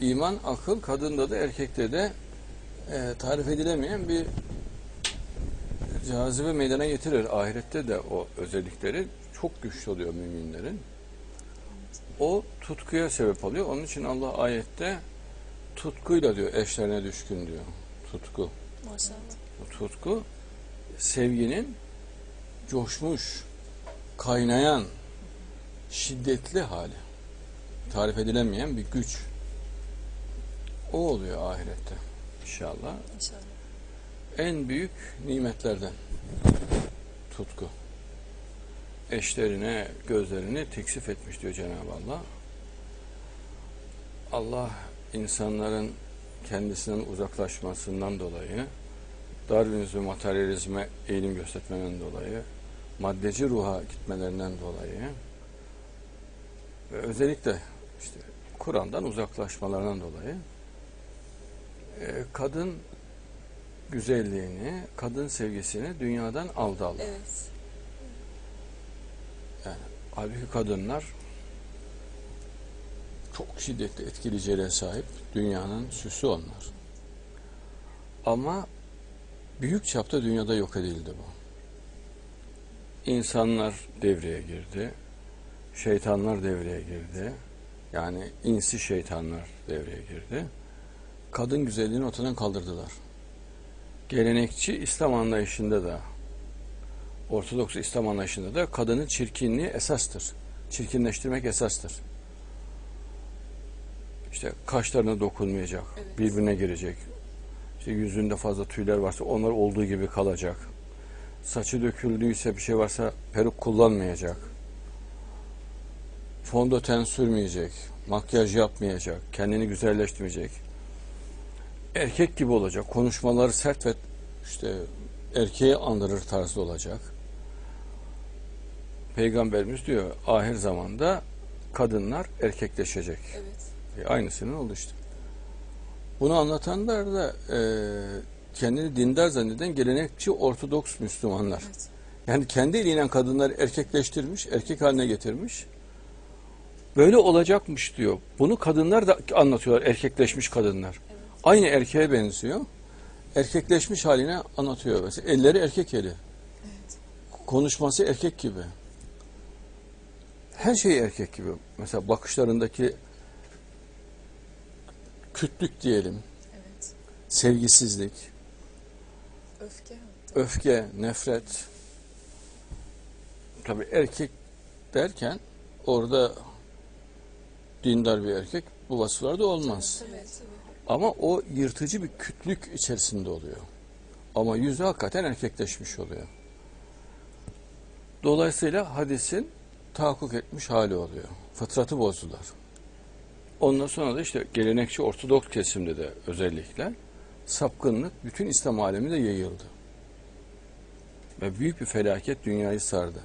iman, akıl kadında da erkekte de e, tarif edilemeyen bir cazibe meydana getirir. Ahirette de o özellikleri çok güçlü oluyor müminlerin. O tutkuya sebep oluyor. Onun için Allah ayette tutkuyla diyor eşlerine düşkün diyor. Tutku. Maşallah. Bu tutku sevginin coşmuş, kaynayan, şiddetli hali. Tarif edilemeyen bir güç. O oluyor ahirette inşallah. İnşallah. En büyük nimetlerden tutku. Eşlerine, gözlerini teksif etmiş diyor Cenab-ı Allah. Allah insanların kendisinden uzaklaşmasından dolayı, Darwinizm ve materyalizme eğilim göstermeden dolayı, maddeci ruha gitmelerinden dolayı ve özellikle işte Kur'an'dan uzaklaşmalarından dolayı kadın güzelliğini, kadın sevgisini dünyadan aldı Allah. Evet. Yani halbuki kadınlar çok şiddetli etkileyiciliğe sahip dünyanın süsü onlar. Ama büyük çapta dünyada yok edildi bu. İnsanlar devreye girdi. Şeytanlar devreye girdi. Yani insi şeytanlar devreye girdi. Kadın güzelliğini ortadan kaldırdılar. Gelenekçi İslam anlayışında da Ortodoks İslam anlayışında da kadının çirkinliği esastır. Çirkinleştirmek esastır. İşte kaşlarına dokunmayacak, Evet. birbirine girecek. İşte yüzünde fazla tüyler varsa onlar olduğu gibi kalacak. Saçı döküldüyse bir şey varsa peruk kullanmayacak. Fondöten sürmeyecek, makyaj yapmayacak, kendini güzelleştirmeyecek. Erkek gibi olacak, konuşmaları sert ve işte erkeği andırır tarzda olacak. Peygamberimiz diyor ahir zamanda kadınlar erkekleşecek. Evet. E, aynısının oldu işte. Bunu anlatanlar da e, kendini dindar zanneden gelenekçi Ortodoks Müslümanlar. Evet. Yani kendi eliyle kadınları erkekleştirmiş, erkek haline getirmiş. Böyle olacakmış diyor. Bunu kadınlar da anlatıyorlar, erkekleşmiş kadınlar. Evet. Aynı erkeğe benziyor. Erkekleşmiş haline anlatıyor. Mesela elleri erkek eli. Evet. Konuşması erkek gibi. Her şey erkek gibi. Mesela bakışlarındaki kütlük diyelim, Evet. sevgisizlik, Öfke hatta. öfke, nefret. Tabii erkek derken orada dindar bir erkek bu vasıflarda olmaz. Evet. evet. Ama o yırtıcı bir kütlük içerisinde oluyor. Ama yüzü hakikaten erkekleşmiş oluyor. Dolayısıyla hadisin tahakkuk etmiş hali oluyor. Fıtratı bozdular. Ondan sonra da işte gelenekçi Ortodoks kesimde de özellikle sapkınlık bütün İslam aleminde yayıldı. Ve büyük bir felaket dünyayı sardı.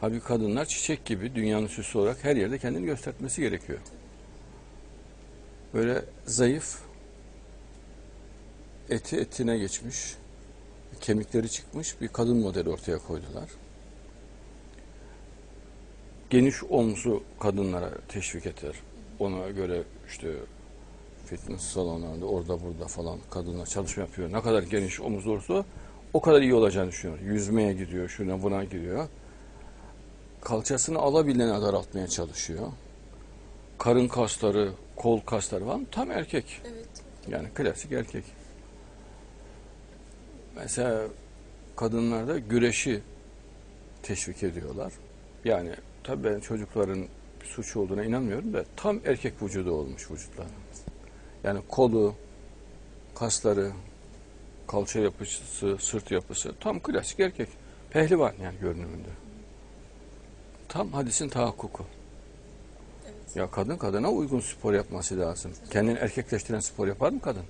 Halbuki kadınlar çiçek gibi dünyanın süsü olarak her yerde kendini göstermesi gerekiyor. Böyle zayıf, eti etine geçmiş, kemikleri çıkmış bir kadın modeli ortaya koydular. Geniş omzu kadınlara teşvik ettiler. Ona göre işte fitness salonlarında orada burada falan kadınlar çalışma yapıyor. Ne kadar geniş omuz olursa o kadar iyi olacağını düşünüyor. Yüzmeye gidiyor, şuna buna gidiyor. Kalçasını alabildiğine daraltmaya çalışıyor. Karın kasları, kol kasları falan tam erkek. Evet. Yani klasik erkek. Mesela kadınlarda güreşi teşvik ediyorlar. Yani tabii ben çocukların bir suçu olduğuna inanmıyorum da tam erkek vücudu olmuş vücutlar. Yani kolu, kasları, kalça yapısı, sırt yapısı tam klasik erkek. Pehlivan yani görünümünde. Tam hadisin tahakkuku. Ya kadın kadına uygun spor yapması lazım. Kendini erkekleştiren spor yapar mı kadın?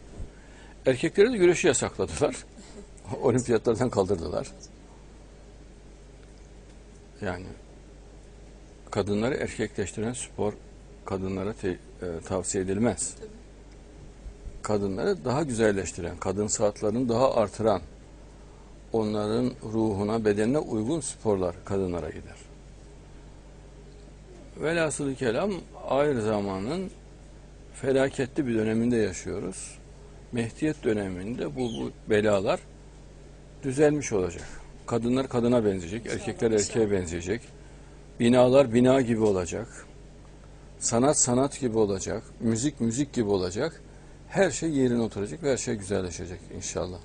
Erkeklere de güreşi yasakladılar. Olimpiyatlardan kaldırdılar. Yani kadınları erkekleştiren spor kadınlara te- e, tavsiye edilmez. Tabii. Kadınları daha güzelleştiren, kadın saatlerini daha artıran, onların ruhuna, bedenine uygun sporlar kadınlara gider. Velhasılı kelam ahir zamanın felaketli bir döneminde yaşıyoruz. Mehdiyet döneminde bu, bu belalar düzelmiş olacak. Kadınlar kadına benzeyecek, erkekler erkeğe benzeyecek. Binalar bina gibi olacak. Sanat sanat gibi olacak. Müzik müzik gibi olacak. Her şey yerine oturacak ve her şey güzelleşecek inşallah.